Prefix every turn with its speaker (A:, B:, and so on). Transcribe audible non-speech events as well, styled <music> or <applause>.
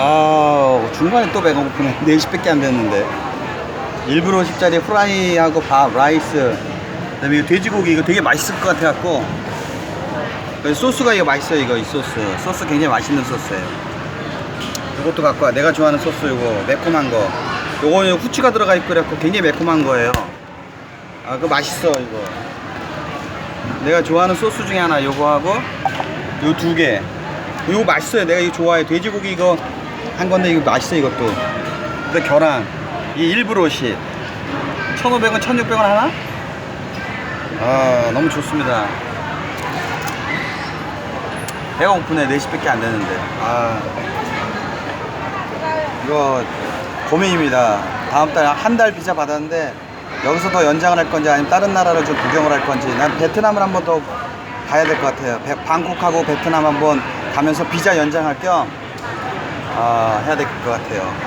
A: 아 중간에 또 배가 고프네. <laughs> 4시밖에 안 됐는데. 일부러 10짜리 후라이하고 밥 라이스. 그다음에 이거 돼지고기 이거 되게 맛있을 것 같아 갖고. 소스가 이거 맛있어요 이거 이 소스. 소스 굉장히 맛있는 소스예요. 이것도 갖고 와. 내가 좋아하는 소스 이거 매콤한 거. 요거는 후추가 들어가 있고 그래갖고 굉장히 매콤한 거예요. 아 그거 맛있어 이거. 내가 좋아하는 소스 중에 하나 요거 하고 요 두개. 이거 맛있어요. 내가 이거 좋아해. 돼지고기 이거 한 건데 이거 맛있어 이것도. 근데 계란 이 일브로시 1,500원, 1,600원 하나? 아 너무 좋습니다. 배가 고프네. 4시밖에 안 되는데. 아 이거 고민입니다. 다음 달 한 달 비자 받았는데 여기서 더 연장을 할 건지 아니면 다른 나라를 좀 구경을 할 건지 난 베트남을 한번 더 가야 될 것 같아요. 베- 방콕하고 베트남 한번 가면서 비자 연장할 겸 아, 해야 될 것 같아요.